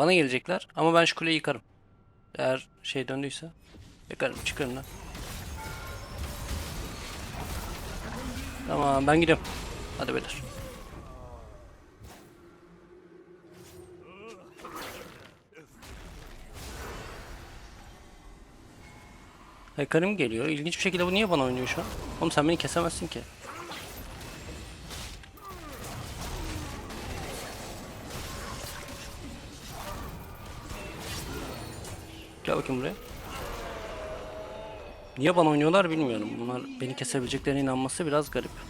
Bana gelecekler ama ben şu kuleyi yıkarım. Eğer şey döndüyse. Yıkarım çıkarım lan. Tamam ben gidiyorum. Hadi beyler. Hekarim geliyor. İlginç bir şekilde bu niye bana oynuyor şu an? Oğlum sen beni kesemezsin ki. Gel bakayım buraya. Niye bana oynuyorlar bilmiyorum. Bunlar beni kesebileceklerine inanması biraz garip.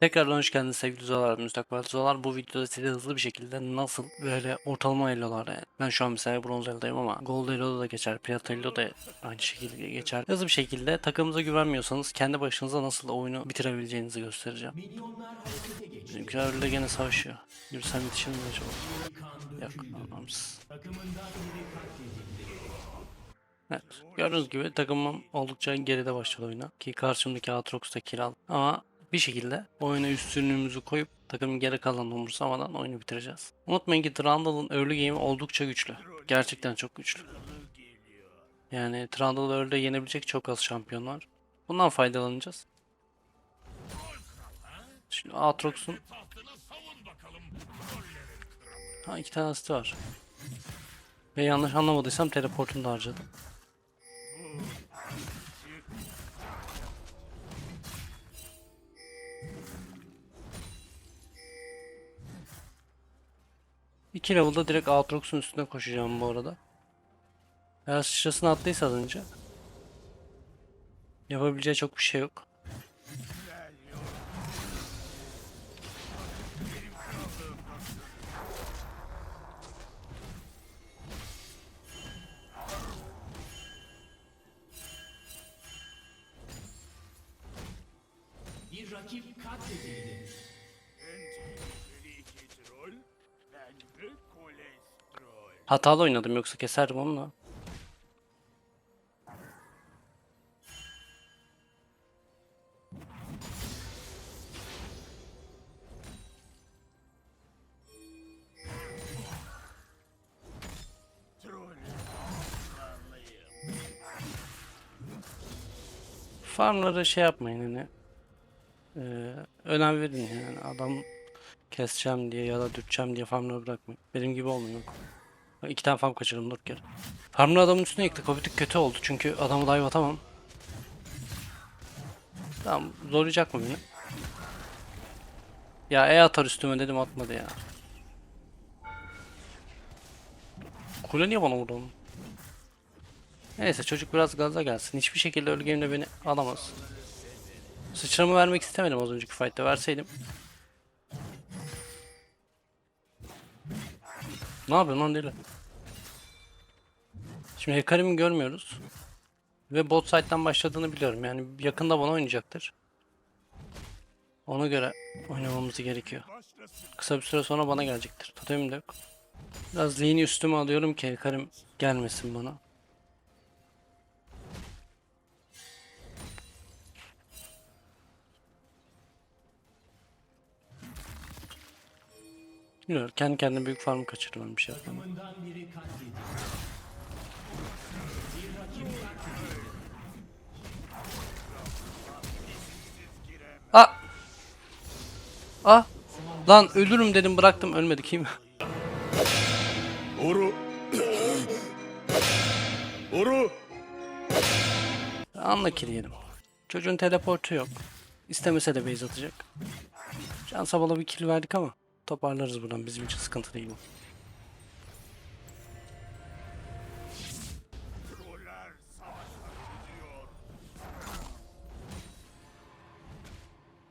Tekrardan hoş geldiniz sevgili uzalar, müstakbel uzalar. Bu videoda size hızlı bir şekilde nasıl böyle ortalama elolar yani. Ben şu an mesela bronz elodayım ama gold eloda da geçer, plat elo da aynı şekilde geçer. Hızlı bir şekilde takımınıza güvenmiyorsanız kendi başınıza nasıl oyunu bitirebileceğinizi göstereceğim. Bizimkiler öyle gene savaşıyor. Yürüsem yetişir mi acaba? Yok, anlamsız. Evet. Gördüğünüz gibi takımım oldukça geride başladı oyuna. Ki karşımdaki Aatrox da kill aldı. Ama bir şekilde oyuna üstünlüğümüzü koyup takımın geri kalanını umursamadan oyunu bitireceğiz. Unutmayın ki Trundle'ın early game'i oldukça güçlü. Gerçekten çok güçlü. Yani Trundle'ı early'de yenebilecek çok az şampiyon var. Bundan faydalanacağız. Şimdi Aatrox'un Ha iki tane asisti var. Ve yanlış anlamadıysam teleportunu da harcadım. İki level'da direkt Aatrox'un üstüne koşacağım bu arada. Eğer sıçrasını attıysa az önce. Yapabileceği çok bir şey yok. Hatalı oynadım yoksa keserdim onu da. Trolüm, zarlıyım. Farmlara şey yapmayın hani. Ee, önem verin yani adam keseceğim diye ya da dürteceğim diye farmları bırakmayın. Benim gibi. Bak İki tane farm kaçırdım dört kere. Farmları adamın üstüne yıktık. O kötü oldu çünkü adamı dive atamam. Tamam zorlayacak mı beni? Ya E atar üstüme dedim atmadı ya. Kule niye bana vurdu oğlum? Neyse çocuk biraz gaza gelsin. Hiçbir şekilde öyle game'de beni alamaz. Sıçramı vermek istemedim az önceki fight'te verseydim. Ne yapıyorsun lan deli? Şimdi Hekarim'i görmüyoruz. Ve bot side'dan başladığını biliyorum. Yani yakında bana oynayacaktır. Ona göre oynamamız gerekiyor. Kısa bir süre sonra bana gelecektir. Totemim de yok. Biraz lane'i üstüme alıyorum ki Hekarim gelmesin bana. Bilmiyorum. Kendi kendine büyük farm kaçırdım bir şey yapmam. Takımından biri katledildi. Bir rakip katledildi. Ah! Ah! Lan ölürüm dedim bıraktım ölmedi kim? Oru. Oru. Anla diyelim. Çocuğun teleportu yok. İstemese de base atacak. Can Sabal'a bir kill verdik ama toparlarız buradan. Bizim için sıkıntı değil bu.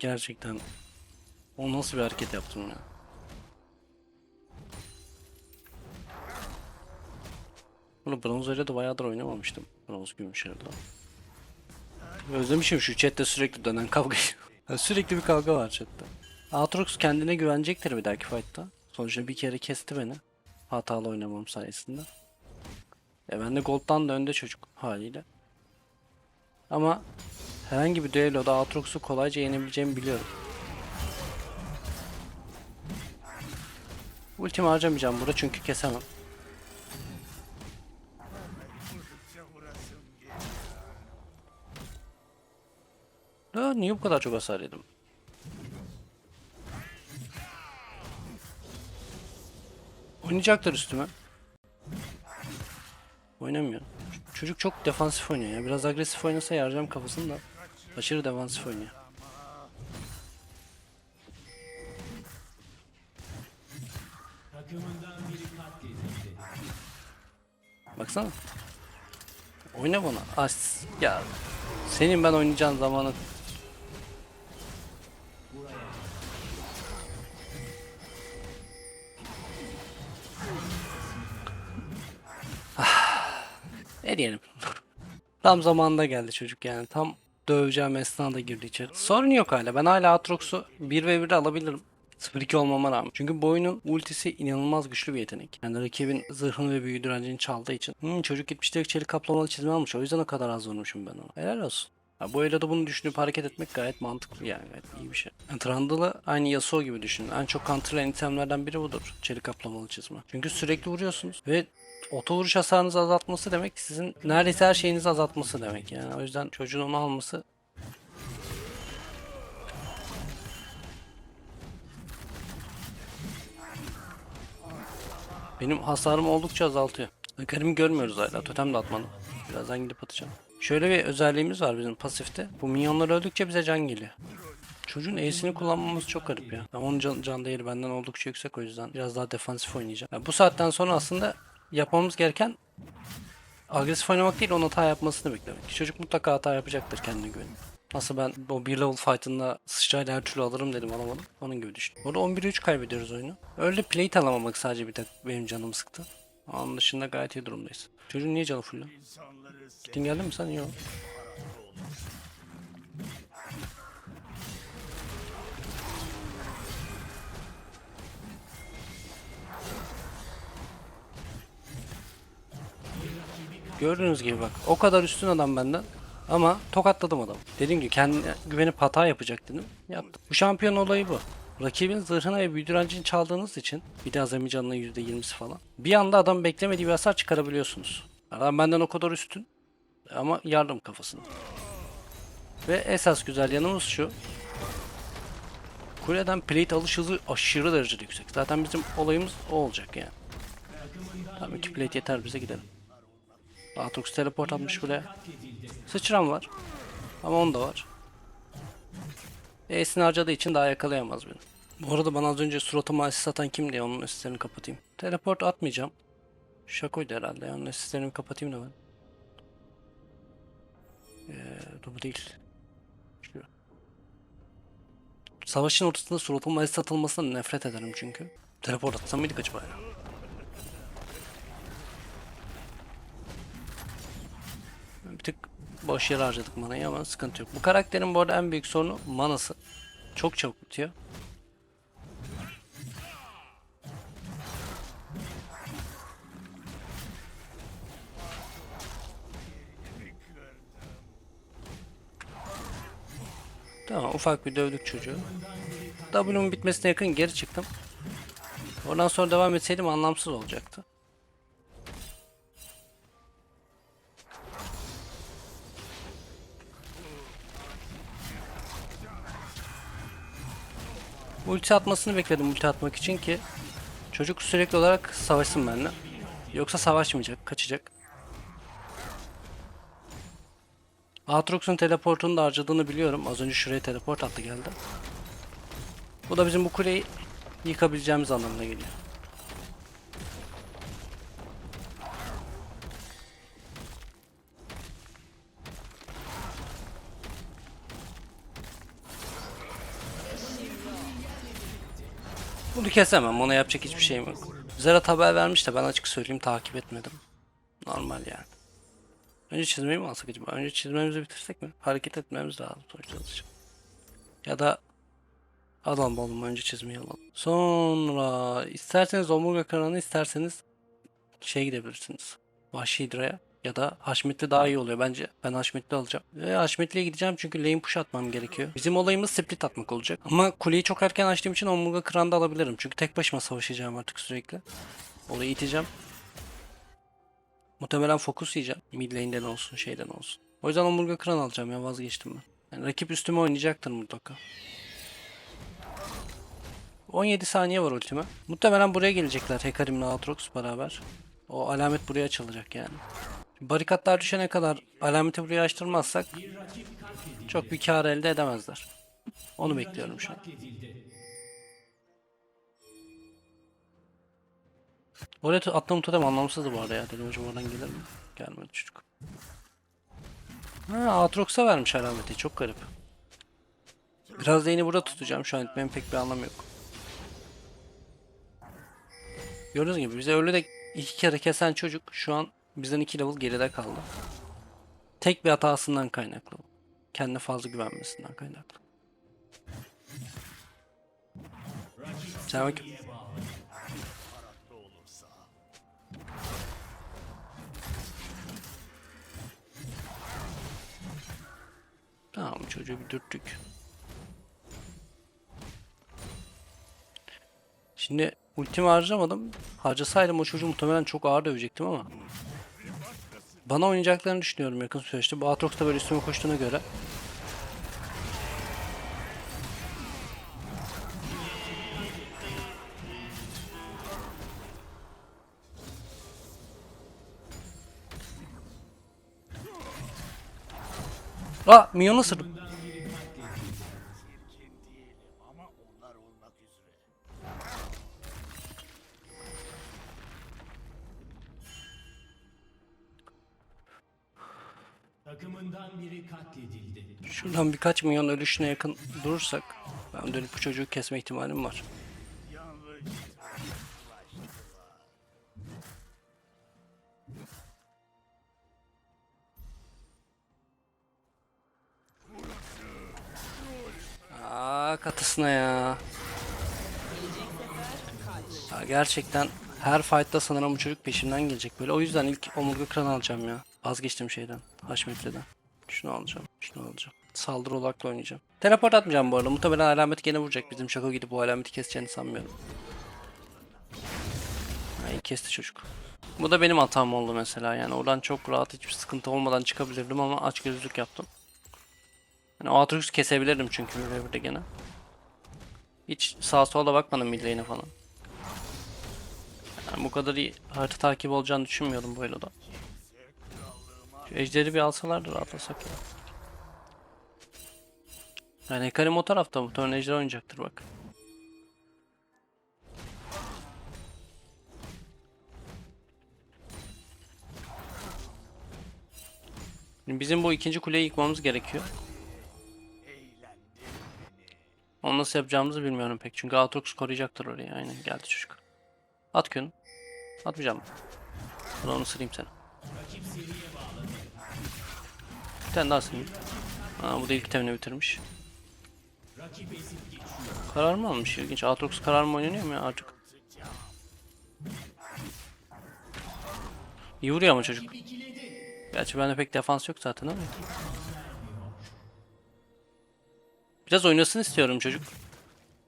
Gerçekten o nasıl bir hareket yaptım ya? Bunu bronz öyle de bayağıdır oynamamıştım. Bronz gümüş arada. Özlemişim şu chatte sürekli dönen kavgayı. Ya sürekli bir kavga var chatte. Aatrox kendine güvenecektir bir dahaki fight'ta. Sonuçta bir kere kesti beni. Hatalı oynamam sayesinde. E ben de Gold'dan da önde çocuk haliyle. Ama herhangi bir düelloda Aatrox'u kolayca yenebileceğimi biliyorum. Ultimi harcamayacağım burada çünkü kesemem. Ya niye bu kadar çok hasar yedim? Oynayacaklar üstüme. Oynamıyor. Çocuk çok defansif oynuyor ya. Biraz agresif oynasa yaracağım kafasını da. Aşırı defansif oynuyor. Baksana. Oyna bana. As ya. Senin ben oynayacağın zamanı Ah. Ne diyelim. Tam zamanında geldi çocuk yani. Tam döveceğim esnada girdi içeri. Sorun yok hala. Ben hala Aatrox'u 1 ve 1'de alabilirim. 0-2 olmama rağmen. Çünkü bu oyunun ultisi inanılmaz güçlü bir yetenek. Yani rakibin zırhını ve büyü direncini çaldığı için. Hmm, çocuk gitmiş direkt çelik kaplamalı çizme almış. O yüzden o kadar az vurmuşum ben ona. Helal olsun. Ya bu eloda bunu düşünüp hareket etmek gayet mantıklı yani gayet iyi bir şey. Yani Trundle'ı aynı Yasuo gibi düşünün. En çok counterlayan itemlerden biri budur. Çelik kaplamalı çizme. Çünkü sürekli vuruyorsunuz ve oto vuruş hasarınızı azaltması demek sizin neredeyse her şeyinizi azaltması demek yani. O yüzden çocuğun onu alması Benim hasarımı oldukça azaltıyor. Hakarim'i görmüyoruz hala. Totem de atmadım. Birazdan gidip atacağım. Şöyle bir özelliğimiz var bizim pasifte. Bu minyonlar öldükçe bize can geliyor. Çocuğun E'sini kullanmamız çok garip ya. Onun can, can değeri benden oldukça yüksek o yüzden biraz daha defansif oynayacağım. Ya bu saatten sonra aslında yapmamız gereken agresif oynamak değil onun hata yapmasını beklemek. Çocuk mutlaka hata yapacaktır kendine güvenin. Nasıl ben o bir level fight'ında sıçrayla her türlü alırım dedim alamadım. Onun gibi düşün. Burada 11'e 3 kaybediyoruz oyunu. Öyle plate alamamak sadece bir tek benim canımı sıktı. Onun dışında gayet iyi durumdayız. Çocuğun niye canı full lan? Gittin geldin mi sen? Yok. Gördüğünüz gibi bak o kadar üstün adam benden ama tokatladım adamı. Dedim ki kendine güvenip hata yapacak dedim. Yaptım. Bu şampiyon olayı bu. Rakibin zırhına ve büyü direncini çaldığınız için bir de azami canının %20'si falan. Bir anda adam beklemediği bir hasar çıkarabiliyorsunuz. Adam benden o kadar üstün ama yardım kafasına. Ve esas güzel yanımız şu. Kuleden plate alış hızı aşırı derecede yüksek. Zaten bizim olayımız o olacak yani. Tamam iki plate yeter bize gidelim. Aatrox teleport atmış buraya. Sıçram var. Ama onda var. E'sini harcadığı için daha yakalayamaz beni. Bu arada bana az önce suratıma asist atan kim diye onun asistlerini kapatayım. Teleport atmayacağım. Şakoydu herhalde ya. Onun asistlerini kapatayım da ben. Ee, dur bu değil. Şu. Savaşın ortasında suratıma asist atılmasına nefret ederim çünkü. Teleport atsam mıydık acaba ya? Bir tık boş yere harcadık manayı ama sıkıntı yok. Bu karakterin bu arada en büyük sorunu manası. Çok çabuk bitiyor. Tamam ufak bir dövdük çocuğu. W'nun bitmesine yakın geri çıktım. Oradan sonra devam etseydim anlamsız olacaktı. Ulti atmasını bekledim ulti atmak için ki çocuk sürekli olarak savaşsın benimle. Yoksa savaşmayacak, kaçacak. Aatrox'un teleportunu da harcadığını biliyorum. Az önce şuraya teleport attı geldi. Bu da bizim bu kuleyi yıkabileceğimiz anlamına geliyor. Bunu kesemem. Ona yapacak hiçbir şeyim yok. Zerat haber vermiş de ben açık söyleyeyim takip etmedim. Normal yani. Önce çizmeyi mi alsak acaba? Önce çizmemizi bitirsek mi? Hareket etmemiz lazım sonuçta alışık. Ya da alalım oğlum önce çizmeyi alalım. Sonra isterseniz omurga kanalına isterseniz şey gidebilirsiniz. Vahşi Hidra'ya. Ya da Haşmetli daha iyi oluyor bence. Ben Haşmetli alacağım. Ve Haşmetli'ye gideceğim çünkü lane push atmam gerekiyor. Bizim olayımız split atmak olacak. Ama kuleyi çok erken açtığım için omurga kıran da alabilirim. Çünkü tek başıma savaşacağım artık sürekli. Orayı iteceğim. Muhtemelen fokus yiyeceğim. Mid lane'den olsun şeyden olsun. O yüzden omurga kıran alacağım ya vazgeçtim ben. Yani rakip üstüme oynayacaktır mutlaka. 17 saniye var ultime. Muhtemelen buraya gelecekler Hekarim'le Aatrox beraber. O alamet buraya açılacak yani. Barikatlar düşene kadar alameti buraya açtırmazsak çok bir kar elde edemezler. Onu bekliyorum şu an. Oraya atlamı totem anlamsızdı bu arada ya. Dedim hocam oradan gelir mi? Gelmedi çocuk. Ha Aatrox'a vermiş alameti. Çok garip. Biraz da yine burada tutacağım şu an. Benim pek bir anlamı yok. Gördüğünüz gibi bize öyle de iki kere kesen çocuk şu an bizden iki level geride kaldı. Tek bir hatasından kaynaklı. Kendine fazla güvenmesinden kaynaklı. Bak Tamam çocuğu bir dürttük. Şimdi ultimi harcamadım. Harcasaydım o çocuğu muhtemelen çok ağır dövecektim ama. Bana oynayacaklarını düşünüyorum yakın süreçte. Bu Aatrox da böyle üstüme koştuğuna göre. Aa Minyon'u ısırdım. Şuradan birkaç milyon ölüşüne yakın durursak ben dönüp bu çocuğu kesme ihtimalim var. Aa katısına ya. ya. Gerçekten her fight'ta sanırım bu çocuk peşimden gelecek böyle. O yüzden ilk omurga kıran alacağım ya. Vazgeçtim şeyden. Haşmetli'den. Şunu alacağım. Şunu alacağım. Saldırı odaklı oynayacağım. Teleport atmayacağım bu arada. Muhtemelen alamet gene vuracak. Bizim şaka gidip bu alameti keseceğini sanmıyorum. Ay kesti çocuk. Bu da benim hatam oldu mesela yani. Oradan çok rahat hiçbir sıkıntı olmadan çıkabilirdim ama açgözlülük yaptım. Yani o Aatrox'u kesebilirdim çünkü de gene. Hiç sağa sola bakmadım mid falan. Yani bu kadar iyi harita takip olacağını düşünmüyordum bu eloda. Şu ejderi bir alsalardı rahatlasak ya. Yani Hekarim o tarafta muhtemelen ejder oynayacaktır bak. Bizim bu ikinci kuleyi yıkmamız gerekiyor. Onu nasıl yapacağımızı bilmiyorum pek. Çünkü Aatrox koruyacaktır orayı. Aynen geldi çocuk. At köyünü. Atmayacağım. Ben onu sırayım seni. Bir tane daha sırayım. Aa, bu da ilk temini bitirmiş. Karar mı almış? İlginç. Aatrox karar mı oynanıyor mu ya artık? İyi vuruyor ama çocuk. Gerçi bende pek defans yok zaten ama. Biraz oynasın istiyorum çocuk.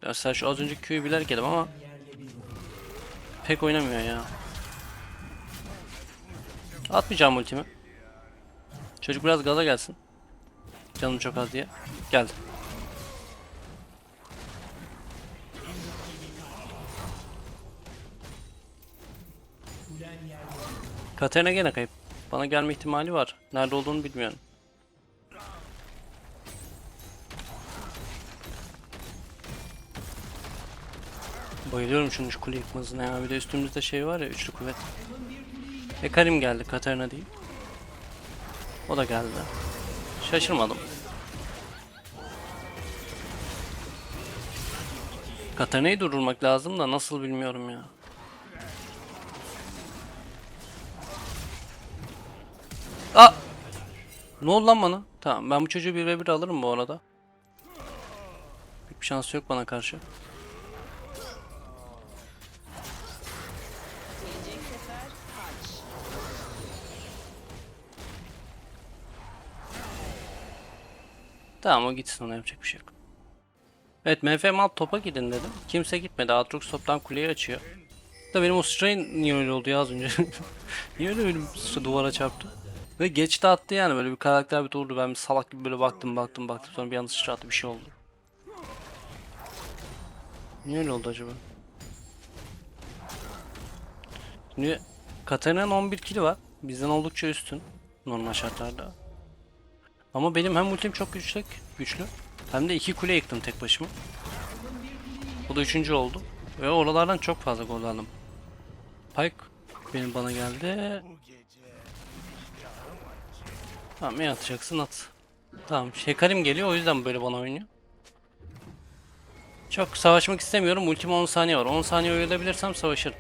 Mesela şu az önceki Q'yu bilerek yedim ama pek oynamıyor ya. Atmayacağım ultimi. Çocuk biraz gaza gelsin. Canım çok az diye. Geldi. Katerina gene kayıp. Bana gelme ihtimali var. Nerede olduğunu bilmiyorum. Bayılıyorum şunun şu kule yıkmasına ya. Bir de üstümüzde şey var ya üçlü kuvvet. Hekarim geldi Katarina değil. O da geldi. Şaşırmadım. Katarina'yı durdurmak lazım da nasıl bilmiyorum ya. Ne oldu lan bana? Tamam ben bu çocuğu 1 ve 1 alırım bu arada. Pek bir şansı yok bana karşı. Tamam o gitsin ona yapacak bir şey yok. Evet MFM alt topa gidin dedim. Kimse gitmedi. Atrox toptan kuleyi açıyor. Da benim o strain niye öyle oldu ya az önce? niye öyle benim duvara çarptı? Ve geç de attı yani böyle bir karakter bir durdu. Ben bir salak gibi böyle baktım baktım baktım sonra bir anda sıçra attı bir şey oldu. Niye öyle oldu acaba? Şimdi Katarina'nın 11 kili var. Bizden oldukça üstün normal şartlarda. Ama benim hem ultim çok güçlü, güçlü hem de iki kule yıktım tek başıma. Bu da üçüncü oldu. Ve oralardan çok fazla gol aldım. Pike benim bana geldi. Tamam ne atacaksın at. Tamam Hekarim geliyor o yüzden böyle bana oynuyor. Çok savaşmak istemiyorum. Ultim 10 saniye var. 10 saniye oyalayabilirsem savaşırım.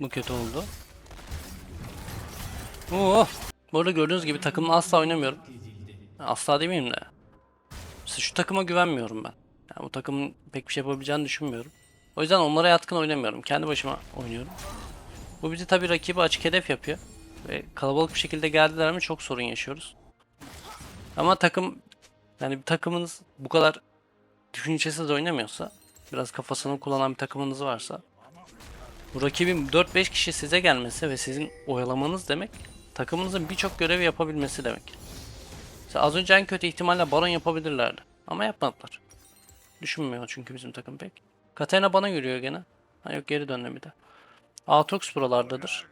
Bu kötü oldu. Oo. Bu arada gördüğünüz gibi takımla asla oynamıyorum. Asla demeyeyim de. Mesela şu takıma güvenmiyorum ben. Yani bu takımın pek bir şey yapabileceğini düşünmüyorum. O yüzden onlara yatkın oynamıyorum. Kendi başıma oynuyorum. Bu bizi tabii rakibi açık hedef yapıyor. Ve kalabalık bir şekilde geldiler mi çok sorun yaşıyoruz. Ama takım yani bir takımınız bu kadar düşüncesiz oynamıyorsa biraz kafasını kullanan bir takımınız varsa bu rakibin 4-5 kişi size gelmesi ve sizin oyalamanız demek takımınızın birçok görevi yapabilmesi demek. Mesela az önce en kötü ihtimalle baron yapabilirlerdi. Ama yapmadılar. Düşünmüyor çünkü bizim takım pek. Katarina bana yürüyor gene. Ha yok geri döndü bir de. Aatrox buralardadır.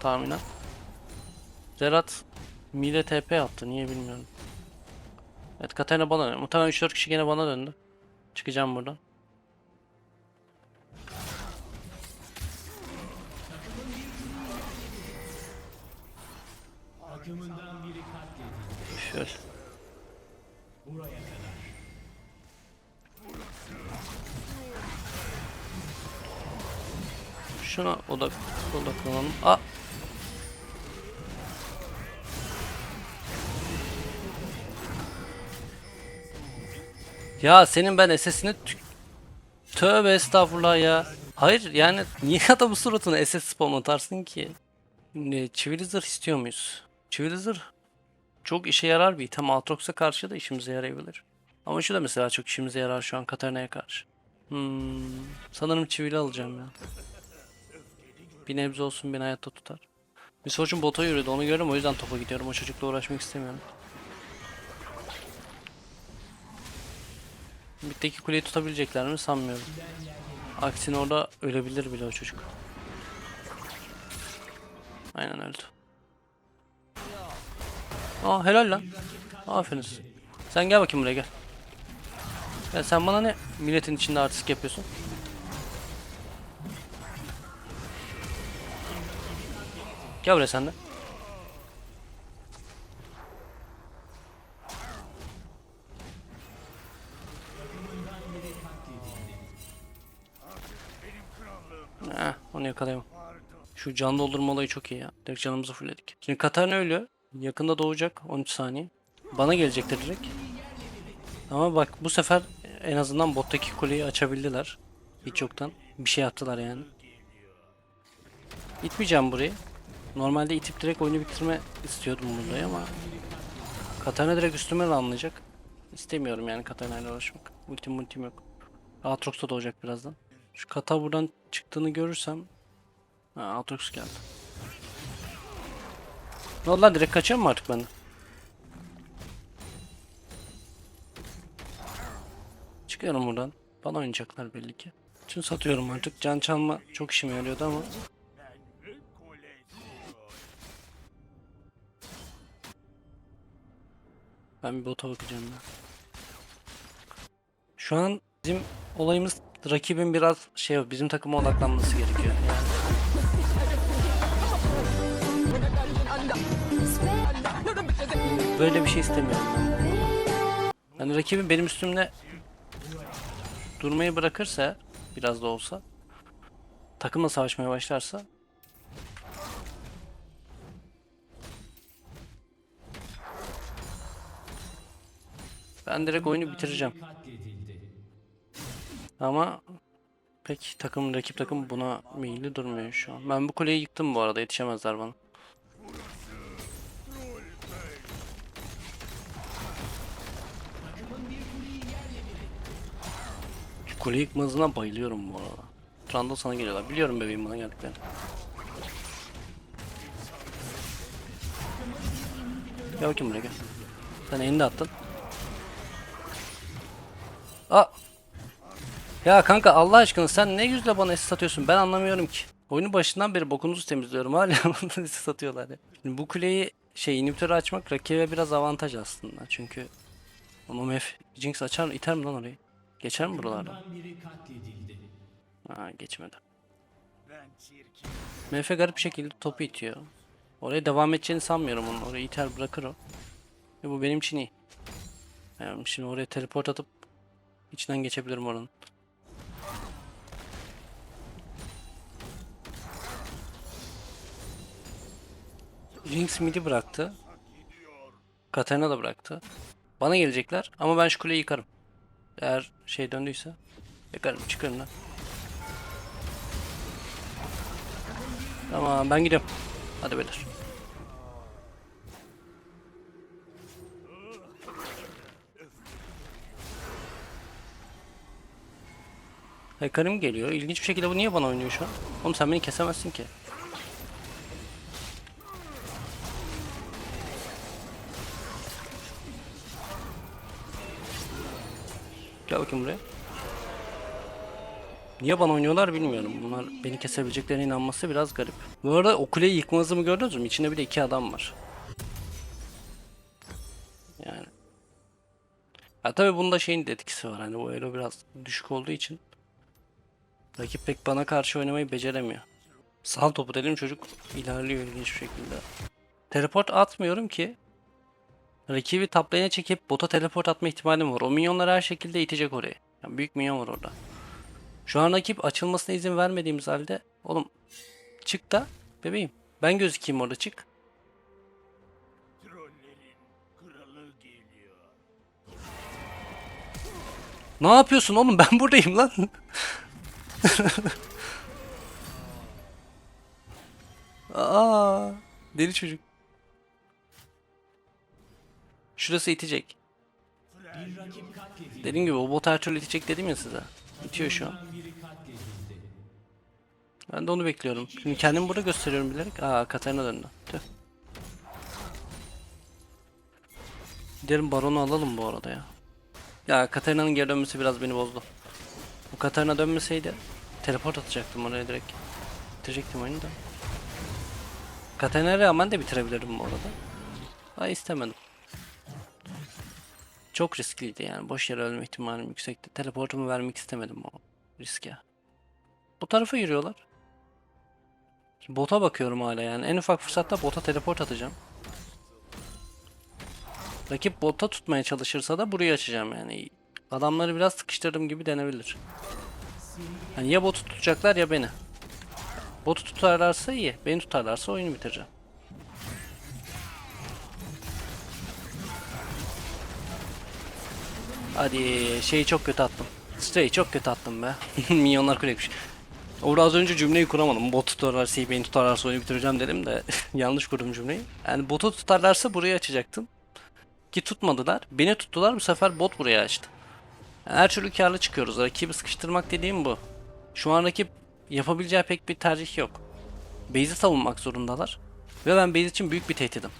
Tahminen. Zerat Mide TP attı niye bilmiyorum. Evet Katarina bana dönüyor. Muhtemelen 3-4 kişi gene bana döndü. Çıkacağım buradan. Takımından biri katledildi. Şöyle. Buraya kadar. Şuna odak odaklanalım. Aa. Ya senin ben SS'ini Tövbe estağfurullah ya. Hayır yani niye adamın suratına SS spawn atarsın ki? Ne, çivili zırh istiyor muyuz? Çivili zırh çok işe yarar bir item. Aatrox'a karşı da işimize yarayabilir. Ama şu da mesela çok işimize yarar şu an Katarina'ya karşı. Hmm, sanırım çivili alacağım ya. Bir nebze olsun beni hayatta tutar. Bir sonucun bota yürüdü onu görüyorum o yüzden topa gidiyorum. O çocukla uğraşmak istemiyorum. Bitteki kuleyi tutabilecekler mi sanmıyorum. Aksine orada ölebilir bile o çocuk. Aynen öldü. Aa helal lan. Aferin size. Sen gel bakayım buraya gel. Ya sen bana ne milletin içinde artistik yapıyorsun? Gel buraya sen de. Heh, onu yakalayamam. Şu can doldurma olayı çok iyi ya. Direkt canımızı fullledik. Şimdi Katarina ölüyor. Yakında doğacak 13 saniye. Bana gelecektir direkt. Ama bak bu sefer en azından bottaki kuleyi açabildiler. Hiç yoktan. Bir şey yaptılar yani. İtmeyeceğim burayı. Normalde itip direkt oyunu bitirme istiyordum burada ama Katarina direkt üstüme anlayacak. İstemiyorum yani Katarina ile uğraşmak. Ultim ultim yok. Aatrox da doğacak birazdan. Şu kata buradan çıktığını görürsem Ha Aatrox geldi. Ne oldu lan direkt kaçıyor mu artık benden? Çıkıyorum buradan. Bana oynayacaklar belli ki. Bütün satıyorum artık. Can çalma çok işime yarıyordu ama ben. Ben bir bota bakacağım ya. Şu an bizim olayımız rakibin biraz şey bizim takıma odaklanması gerekiyor. Yani Böyle bir şey istemiyorum. Yani rakibim benim üstümde durmayı bırakırsa biraz da olsa takımla savaşmaya başlarsa ben direkt oyunu bitireceğim. Ama pek takım rakip takım buna meyilli durmuyor şu an. Ben bu kuleyi yıktım bu arada yetişemezler bana. Kule yıkma hızına bayılıyorum bu arada. Trundle sana geliyorlar. Biliyorum bebeğim bana geldiklerini. Gel bakayım buraya gel. Sen elini de attın. Aa! Ya kanka Allah aşkına sen ne yüzle bana SS atıyorsun ben anlamıyorum ki. Oyunun başından beri bokunuzu temizliyorum hala bana SS atıyorlar ya. Şimdi bu kuleyi şey inhibitörü açmak rakibe biraz avantaj aslında çünkü onu mef Jinx açar iter mi lan orayı? Geçer mi buralarda? Ha geçmedi. MF garip bir şekilde topu itiyor. Oraya devam edeceğini sanmıyorum onun. Orayı iter bırakır o. Ve bu benim için iyi. Yani şimdi oraya teleport atıp içinden geçebilirim oranın. Jinx midi bıraktı. Katarina da bıraktı. Bana gelecekler ama ben şu kuleyi yıkarım. Eğer şey döndüyse yakarım çıkarım lan. Tamam ben gidiyorum. Hadi beyler. Hekarim geliyor. İlginç bir şekilde bu niye bana oynuyor şu an? Oğlum sen beni kesemezsin ki. Gel bakayım buraya. Niye bana oynuyorlar bilmiyorum. Bunlar beni kesebileceklerine inanması biraz garip. Bu arada o kuleyi yıkma hızımı gördünüz mü? İçinde bir de iki adam var. Yani. Ha tabii bunda şeyin de etkisi var. Hani bu elo biraz düşük olduğu için. Rakip pek bana karşı oynamayı beceremiyor. Sal topu dedim çocuk ilerliyor ilginç bir şekilde. Teleport atmıyorum ki. Rakibi top çekip bota teleport atma ihtimalim var. O minyonlar her şekilde itecek oraya. Yani büyük minyon var orada. Şu an rakip açılmasına izin vermediğimiz halde oğlum çık da bebeğim. Ben gözükeyim orada çık. Ne yapıyorsun oğlum ben buradayım lan. Aa, deli çocuk. Şurası itecek. Dediğim gibi o bot her türlü itecek dedim ya size. İtiyor şu an. Ben de onu bekliyorum. Şimdi kendimi burada gösteriyorum bilerek. Aa Katarina döndü. Tüh. Gidelim baronu alalım bu arada ya. Ya Katarina'nın geri dönmesi biraz beni bozdu. Bu Katarina dönmeseydi teleport atacaktım oraya direkt. Bitirecektim oyunu da. Katarina'ya rağmen de bitirebilirdim bu arada. Ay istemedim. Çok riskliydi yani. Boş yere ölme ihtimalim yüksekti. Teleportumu vermek istemedim o riske. Bu tarafa yürüyorlar. Şimdi bota bakıyorum hala yani. En ufak fırsatta bota teleport atacağım. Rakip bota tutmaya çalışırsa da burayı açacağım yani. Adamları biraz sıkıştırdım gibi denebilir. Yani ya botu tutacaklar ya beni. Botu tutarlarsa iyi. Beni tutarlarsa oyunu bitireceğim. Hadi şeyi çok kötü attım. Stray çok kötü attım be. Minyonlar kurekmiş. Orada az önce cümleyi kuramadım. Bot tutarlarsa beni tutarlarsa oyunu bitireceğim dedim de yanlış kurdum cümleyi. Yani botu tutarlarsa burayı açacaktım. Ki tutmadılar. Beni tuttular bu sefer bot buraya açtı. Yani her türlü karlı çıkıyoruz. Rakibi sıkıştırmak dediğim bu. Şu an rakip yapabileceği pek bir tercih yok. Base'i savunmak zorundalar. Ve ben base için büyük bir tehdidim.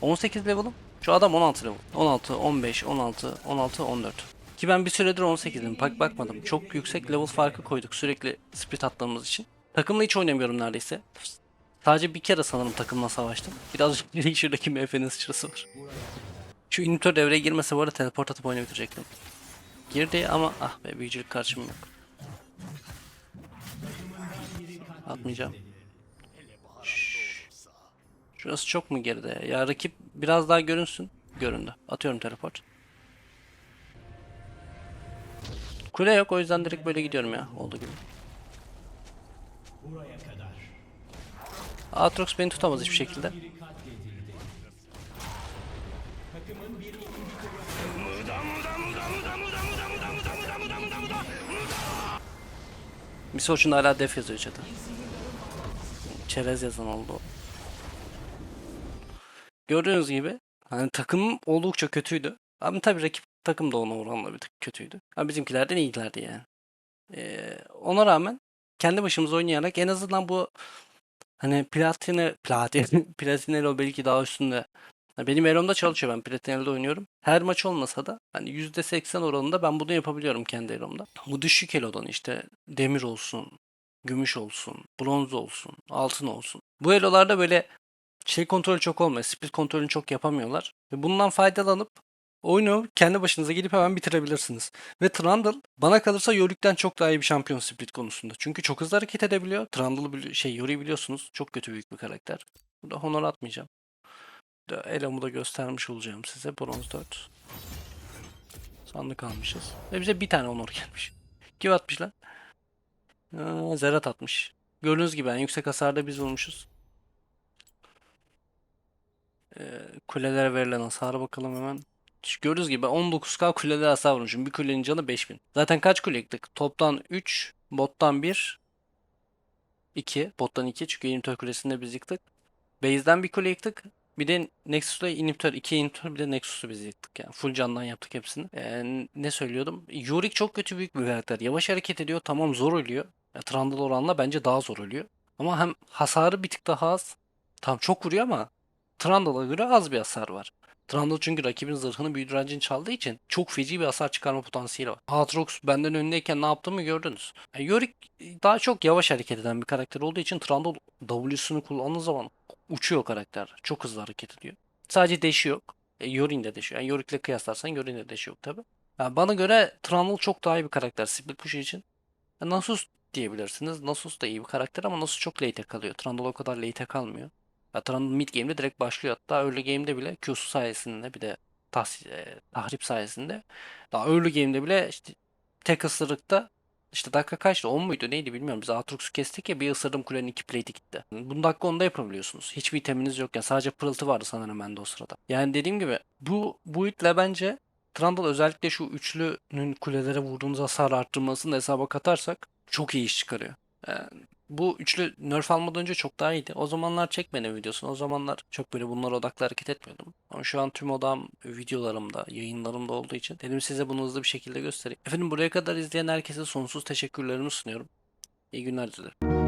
18 level'ım. Şu adam 16 level. 16, 15, 16, 16, 14. Ki ben bir süredir 18'im. Bak bakmadım. Çok yüksek level farkı koyduk sürekli split attığımız için. Takımla hiç oynamıyorum neredeyse. Sadece bir kere sanırım takımla savaştım. Birazcık şuradaki MF'nin sıçrası var. Şu inhibitor devreye girmese bu arada teleport atıp oyunu bitirecektim. Girdi ama ah be büyücülük karşım yok. Atmayacağım. Şurası çok mu geride? Ya rakip biraz daha görünsün. Göründü. Atıyorum teleport. Kule yok o yüzden direkt böyle gidiyorum ya. Oldu gibi. Aatrox beni tutamaz hiçbir şekilde. Misoç'un hala def yazıyor çete. Çerez yazan oldu. Gördüğünüz gibi hani takım oldukça kötüydü. Ama tabii rakip takım da ona oranla bir tık kötüydü. Ama bizimkilerden iyilerdi yani. Ee, ona rağmen kendi başımıza oynayarak en azından bu hani platine platine platinelo belki daha üstünde benim Elo'mda çalışıyor ben Platinel'de oynuyorum. Her maç olmasa da hani %80 oranında ben bunu yapabiliyorum kendi Elo'mda. Bu düşük Elo'dan işte demir olsun, gümüş olsun, bronz olsun, altın olsun. Bu Elo'larda böyle şey kontrolü çok olmuyor. Split kontrolünü çok yapamıyorlar. Ve bundan faydalanıp oyunu kendi başınıza gelip hemen bitirebilirsiniz. Ve Trundle bana kalırsa Yorick'ten çok daha iyi bir şampiyon split konusunda. Çünkü çok hızlı hareket edebiliyor. Trundle'ı şey Yorick'i biliyorsunuz. Çok kötü büyük bir karakter. Burada honor atmayacağım. Elo'mu da göstermiş olacağım size. Bronz 4. Sandık almışız. Ve bize bir tane honor gelmiş. Kim atmış lan? Zerat atmış. Gördüğünüz gibi en yüksek hasarda biz vurmuşuz. Ee, kulelere verilen hasara bakalım hemen. Gördüğünüz gibi 19k kulelere hasar vurmuşum. Bir kulenin canı 5000. Zaten kaç kule yıktık? Toptan 3, bottan 1, 2. Bottan 2 çünkü inhibitor kulesinde biz yıktık. Base'den bir kule yıktık. Bir de Nexus'la inhibitor, 2 inhibitor bir de Nexus'u biz yıktık yani. Full candan yaptık hepsini. Ee, ne söylüyordum? Yorick çok kötü büyük bir karakter. Yavaş hareket ediyor. Tamam zor ölüyor. Ya, Trundle oranla bence daha zor ölüyor. Ama hem hasarı bir tık daha az. Tam çok vuruyor ama Trundle'a göre az bir hasar var. Trundle çünkü rakibin zırhını büyü direncini çaldığı için çok feci bir hasar çıkarma potansiyeli var. Aatrox benden önündeyken ne yaptığımı gördünüz. E, Yorick daha çok yavaş hareket eden bir karakter olduğu için Trundle W'sunu kullandığı zaman uçuyor karakter. Çok hızlı hareket ediyor. Sadece deşi yok. E, Yorick'in de deşi. Yani Yorick'le kıyaslarsan Yorick'in de deşi yok tabi. Yani bana göre Trundle çok daha iyi bir karakter split push için. E, Nasus diyebilirsiniz. Nasus da iyi bir karakter ama Nasus çok late kalıyor. Trundle o kadar late kalmıyor. Trundle mid game'de direkt başlıyor. Hatta early game'de bile Q'su sayesinde bir de e, tahrip sayesinde daha early game'de bile işte tek ısırıkta işte dakika kaçtı 10 muydu neydi bilmiyorum. Biz Aatrox'u kestik ya bir ısırdım kulenin iki plate'i gitti. Bunu dakika 10'da yapabiliyorsunuz. Hiçbir iteminiz yok. Yani sadece pırıltı vardı sanırım bende o sırada. Yani dediğim gibi bu bu itle bence Trundle özellikle şu üçlünün kulelere vurduğunuz hasar arttırmasını hesaba katarsak çok iyi iş çıkarıyor. Yani bu üçlü nerf almadan önce çok daha iyiydi. O zamanlar çekmedim videosunu. O zamanlar çok böyle bunlara odaklı hareket etmiyordum. Ama şu an tüm odam videolarımda, yayınlarımda olduğu için dedim size bunu hızlı bir şekilde göstereyim. Efendim buraya kadar izleyen herkese sonsuz teşekkürlerimi sunuyorum. İyi günler dilerim.